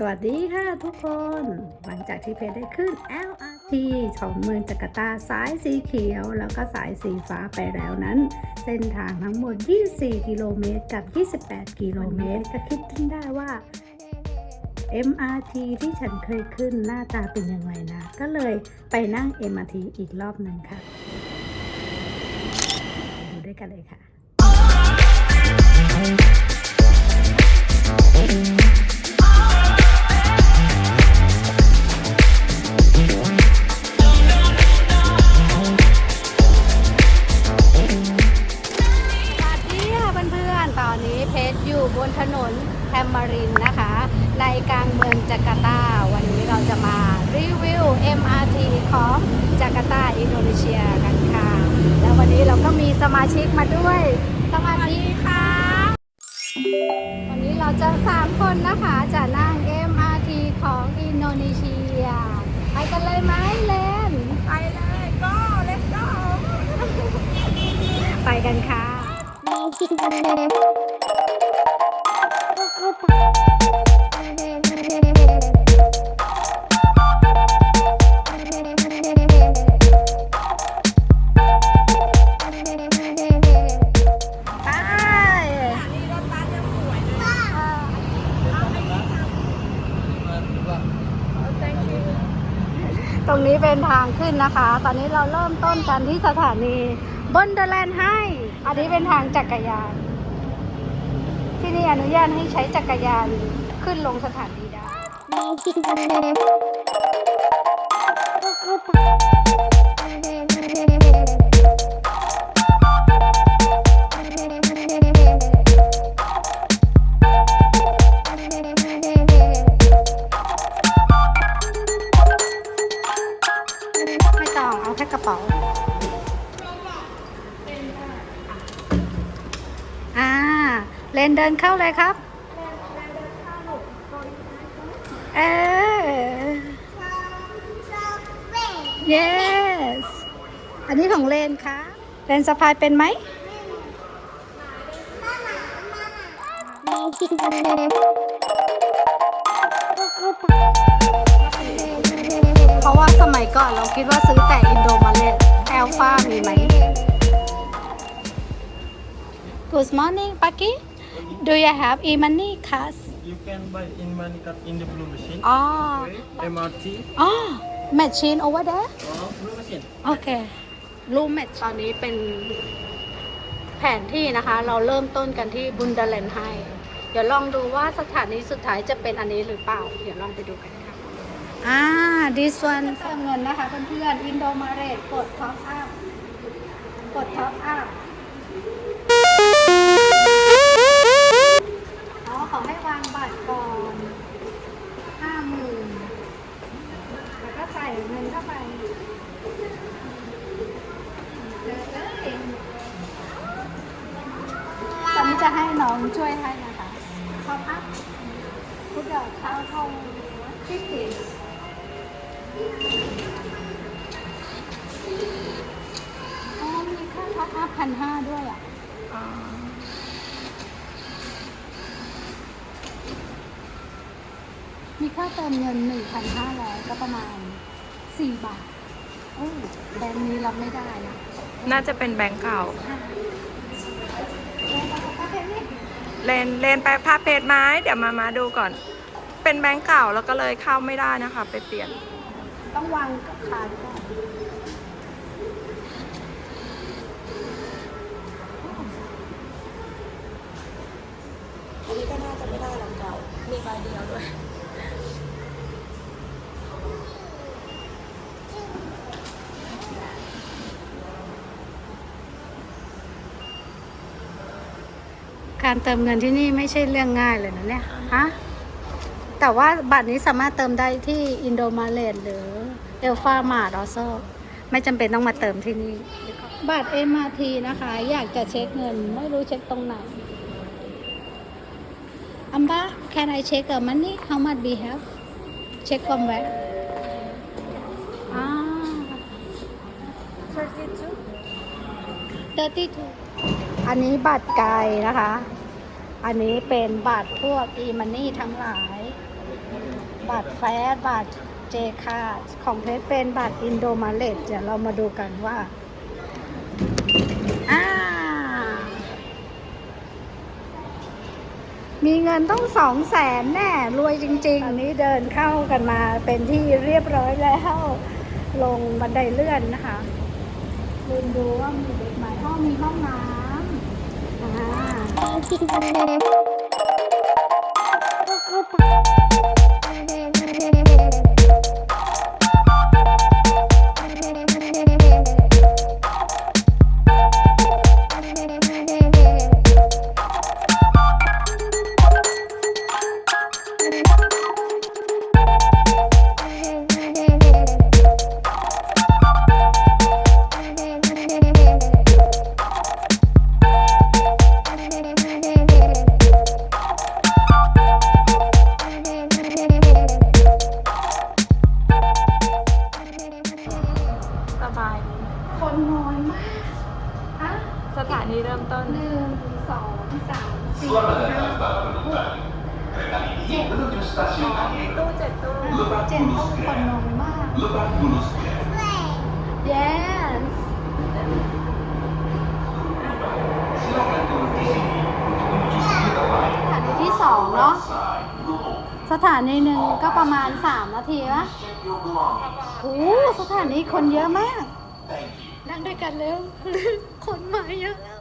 สวัสดีค่ะทุกคน หลังจากที่เพจได้ขึ้น LRT ของเมืองจาการ์ตาสายสีเขียว แล้วก็สายสีฟ้าไปแล้วนั้น เส้นทางทั้งหมด 24 กิโลเมตรกับ 28 กิโลเมตร ก็คิดขึ้นได้ว่า MRT ที่ฉันเคยขึ้นหน้าตาเป็นยังไงนะ ก็เลยไปนั่ง MRT อีกรอบหนึ่งค่ะ ดูด้วยกันเลยค่ะ กันค่ะ ไปนี่รถบันค่ะตรงนี้เป็นทางขึ้นนะคะ ตอนนี้เราเริ่มต้นกันที่สถานี บนเดอร์แลนด์ให้ อันนี้เป็นทางจักรยาน ที่นี่อนุญาตให้ใช้จักรยานขึ้นลงสถานีได้ เลนเดินเข้าเลยครับ เออ yes อันนี้ของเลนค่ะเลนสะพายเป็นไหมเพราะว่าสมัยก่อนเราคิดว่าซื้อแต่อินโดมาเลสแอลฟามีไหม Good morning Paki Do you have e-money cards You can buy in money card in the blue machine. อ๋อ MRT อ๋อ machine over there or blue machine. โอเครูมเมทตอนนี้เป็นแผนที่นะคะ เราเริ่มต้นกันที่บุนดาเลนไฮเดี๋ยวลองดูว่าสถานีสุดท้ายจะเป็นอันนี้หรือเปล่า เดี๋ยวลองไปดูกันค่ะ อ่า this one เติมเงินนะคะเพื่อนๆอินโดมาเรตกดท็อปอัพกดท็อ มีค่าเติมเงิน 1,500 ก็ประมาณ 4 บาทโอ้แบงค์นี้รับไม่ได้นะน่าจะเป็นแบงค์เก่า เลนเลนไปพาเพจไม้เดี๋ยวมามาดูก่อน เป็นแบงค์เก่าแล้วก็เลยเข้าไม่ได้นะคะ ไปเปลี่ยน ต้องวางกับคาร์ดก่อนอันนี้ก็น่าจะไม่ได้หรอกเก่า มีใบเดียวด้วย การเติมเงินที่นี่ไม่ใช่เรื่องง่ายเลยนะเนี่ยฮะแต่ว่าบัตรนี้สามารถเติมได้ที่อินโดมาเลนหรือเอลฟามาดอโซไม่จำเป็นต้องมาเติมที่นี่ บัตร MRT นะคะ อยากจะเช็คเงิน ไม่รู้เช็คตรงไหนอัมบา can I check the money how much we have check from where อ่า32อันนี้บัตรไกลนะคะ อันนี้เป็นบัตรพวก e-money ทั้งหลาย บัตรแฟสบัตรเจคาของเพชรเป็นบัตรอินโดมาเลตเดี๋ยวเรามาดูกันว่าอ่า มีเงินต้องสองแสนแน่ รวยจริงๆ อันนี้เดินเข้ากันมาเป็นที่เรียบร้อยแล้ว ลงบันไดเลื่อนนะคะลืมดูว่ามีเด็กใหม่ห้องมีห้องน้ำ อ่า ถานีหนึ่งก็ประมาณสามนาทีวะ Check your belongings. โอ้สถานีคนเยอะมาก Thank you. นั่งด้วยกันเร็วคนมาเยอะแล้ว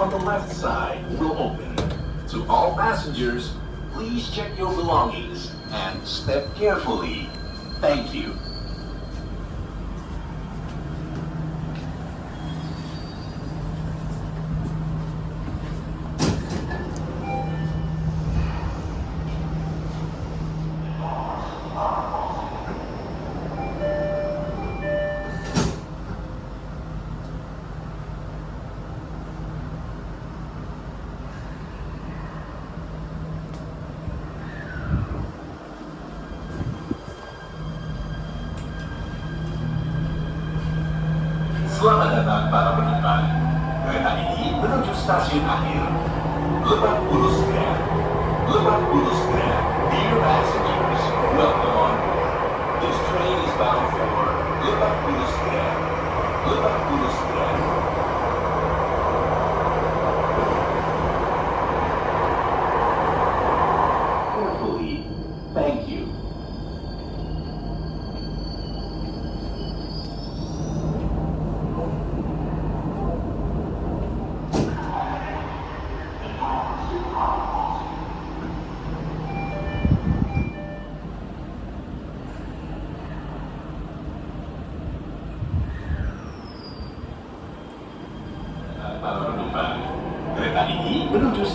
on the left side will open. To all passengers, please check your belongings and step carefully. Thank you. 'Selamat datang para penumpang. Kereta ini menuju stasiun akhir. Lebak Bulus Square. Lebak Bulus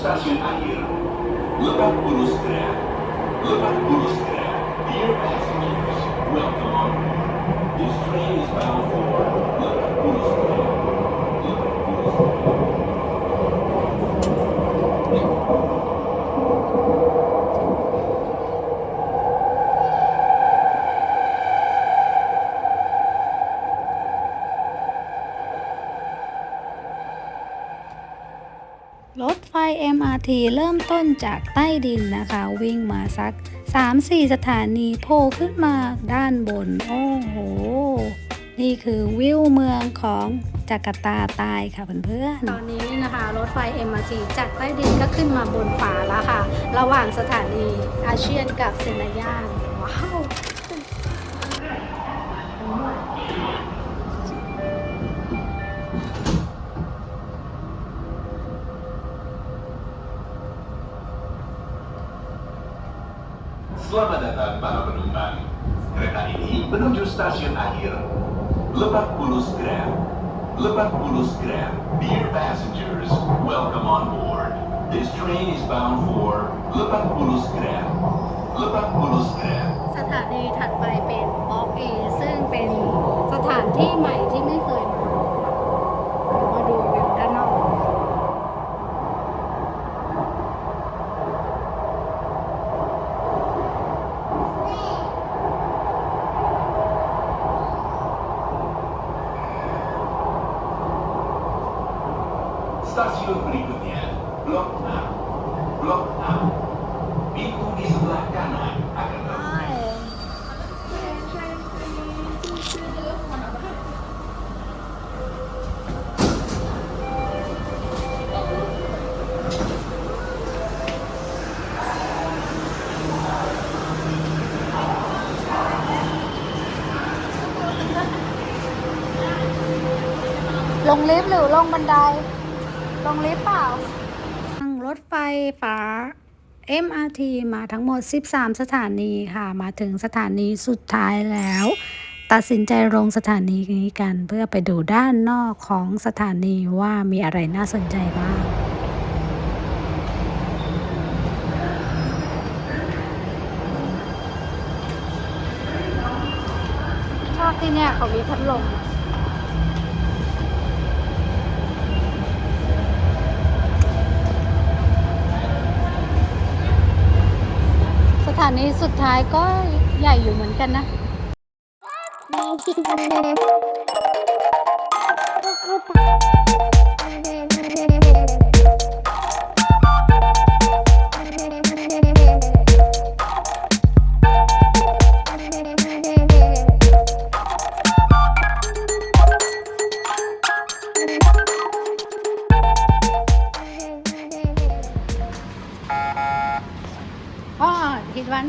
ini menuju stasiun akhir. Lebak Bulus Square. Lebak Bulus Square. Dear passengers, welcome on. This train is bound for Lebak Bulus Square. Lebak Bulus Square. MRT เริ่มต้นจากใต้ดินนะคะ วิ่งมาสัก 3-4 สถานีโผล่ขึ้นมาด้านบน โอ้โห นี่คือวิวเมืองของจาการ์ตาใต้ค่ะเพื่อนๆ ตอนนี้นะคะ รถไฟ MRT จากใต้ดินก็ขึ้นมาบนฟ้าแล้วค่ะ ระหว่างสถานีอาเชียนกับเซนายานว้าว Selamat datang para penumpang. Kereta ini menuju stasiun akhir. Lebak Bulus Grab. Lebak Bulus Grab. Dear passengers, welcome on board. This train is bound for Lebak Bulus Grab. Lebak Bulus Grab. สถานีถัดไปเป็นบล็อกเอซึ่งเป็นสถานที่ใหม่ที่ไม่เคยมาเดี๋ยวมาดูวิวด้านนอก Stasiun berikutnya, Blok A. Blok A. Pintu di sebelah kanan akan terbuka. ลงลิฟต์หรือ ลงบันไดลงลิฟต์เปล่านั่งรถไฟฟ้า MRT มาทั้งหมด 13 สถานีค่ะ มาถึงสถานีสุดท้ายแล้ว ตัดสินใจลงสถานีนี้กันเพื่อไปดูด้านนอกของสถานีว่ามีอะไรน่าสนใจบ้างชอบที่เนี่ยเขามีพัดลม สถานีสุดท้ายก็ใหญ่อยู่เหมือนกันนะอ๋อ ดวัน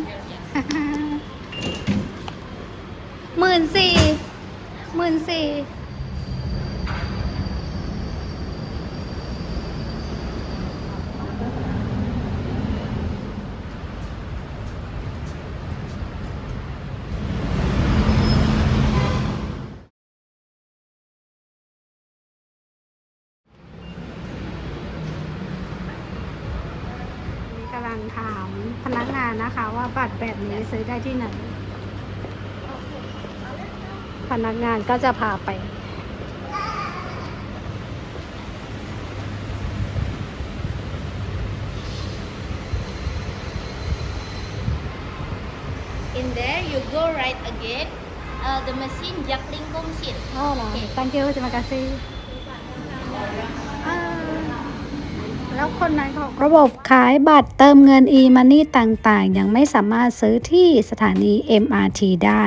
หมื่นสี่หมื่นสี่ำลังถามพนักงานนะคะว่าบัตรแบบนี้ซื้อได้ที่ไหน พนักงานก็จะพาไป In there, you go right again. Uh, the machine juggling function. อ๋อเหรอ thank you จะมากาซี แล้วคนนั้นเขาระบบขายบัตรเติมเงิน e-money ต่างๆ ยังไม่สามารถซื้อที่สถานี MRT ได้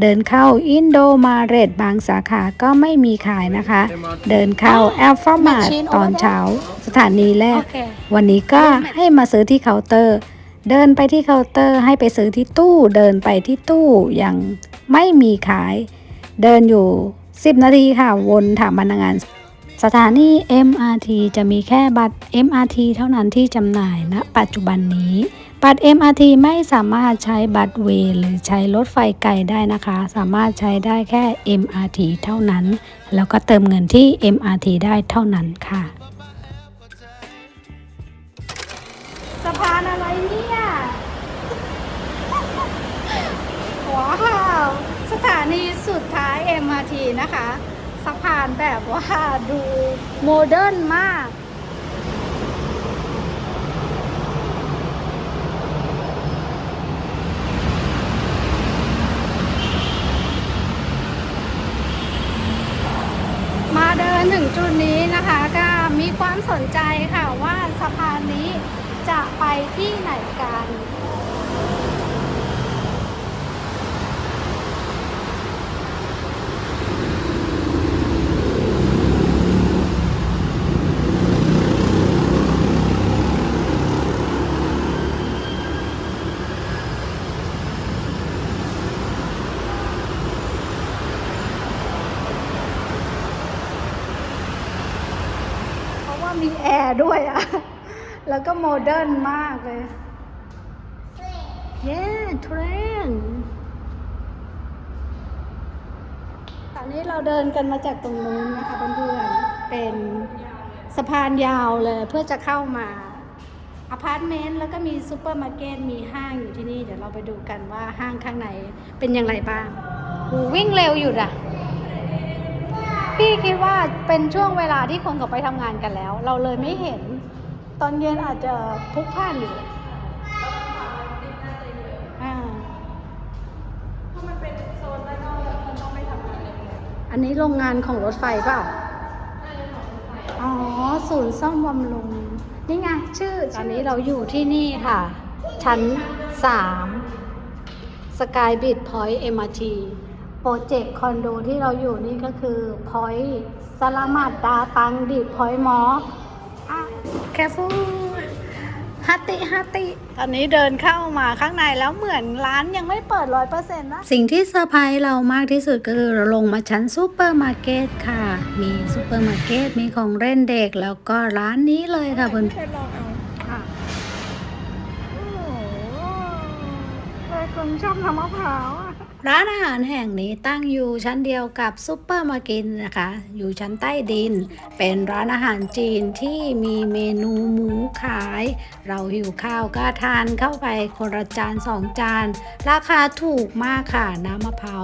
เดินเข้าอินโดมาเรตบางสาขาก็ไม่มีขายนะคะ เดินเข้า a l p h a m a r t ตอนเช้า สถานีแรก วันนี้ก็ให้มาซื้อที่เคาน์เตอร์ เดินไปที่เคาน์เตอร์ให้ไปซื้อที่ตู้ เดินไปที่ตู้ยังไม่มีขาย เดินอยู่ 10 นาทีค่ะวนถามพนักงาน สถานี MRT จะมีแค่บัตร MRT เท่านั้นที่จำหน่ายณปัจจุบันนี้ บัตร MRT ไม่สามารถใช้บัตรเวหรือใช้รถไฟไกลได้นะคะ สามารถใช้ได้แค่ MRT เท่านั้น แล้วก็เติมเงินที่ MRT ได้เท่านั้นค่ะสะพานอะไรเนี่ย ว้าว สถานีสุดท้าย MRT นะคะ สะพานแบบว่าดูโมเดิร์นมาก มาเดินถึงจุดนี้นะคะก็มีความสนใจค่ะว่าสะพานนี้จะไปที่ไหนกัน มีแอร์ด้วยอะแล้วก็โมเดิร์นมากเลย เย้เทรนตอนนี้เราเดินกันมาจากตรงนู้นนะคะเพื่อนๆ เป็นสะพานยาวเลยเพื่อจะเข้ามาอพาร์ตเมนต์แล้วก็มีซูเปอร์มาร์เก็ตมีห้างอยู่ที่นี่ เดี๋ยวเราไปดูกันว่าห้างข้างในเป็นอย่างไรบ้างวิ่งเร็วอยู่อะ พี่คิดว่าเป็นช่วงเวลาที่คนเขาไปทำงานกันแล้ว เราเลยไม่เห็น ตอนเย็นอาจจะพลุกพล่านอยู่อ่าอันนี้โรงงานของรถไฟเปล่าอ๋อ ศูนย์ซ่อมบำรุง นี่ไง ชื่อ ตอนนี้เราอยู่ที่นี่ค่ะ ชั้น3สกายบิดพอยต์ MRT โปรเจกต์คอนโดที่เราอยู่นี่ก็คือพอยต์สลามัดดาตังดิพอยต์มอแคฟูฮัตติฮัตติตอนนี้เดินเข้ามาข้างในแล้วเหมือนร้านยังไม่เปิดร้อยเปอร์เซ็นต์นะ สิ่งที่เซอร์ไพรส์เรามากที่สุดก็คือเราลงมาชั้นซูเปอร์มาร์เก็ตค่ะ มีซูเปอร์มาร์เก็ตมีของเล่นเด็กแล้วก็ร้านนี้เลยค่ะเพื่อนเคยลองเอาค่ะ โอ้โหเลยคนชอบทำมะพร้าวอะ ร้านอาหารแห่งนี้ตั้งอยู่ชั้นเดียวกับซุปเปอร์มาร์เก็ตนะคะ อยู่ชั้นใต้ดิน เป็นร้านอาหารจีนที่มีเมนูหมูขาย เราหิวข้าวก็ทานเข้าไปคนละจานสองจาน ราคาถูกมากค่ะ น้ำมะพร้าว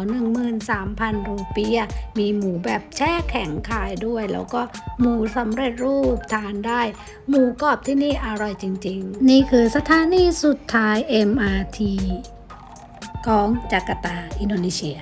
13,000 รูเปีย มีหมูแบบแช่แข็งขายด้วย แล้วก็หมูสำเร็จรูปทานได้ หมูกรอบที่นี่อร่อยจริง ๆ นี่คือสถานีสุดท้าย MRT ของจาการ์ตา อินโดนีเซีย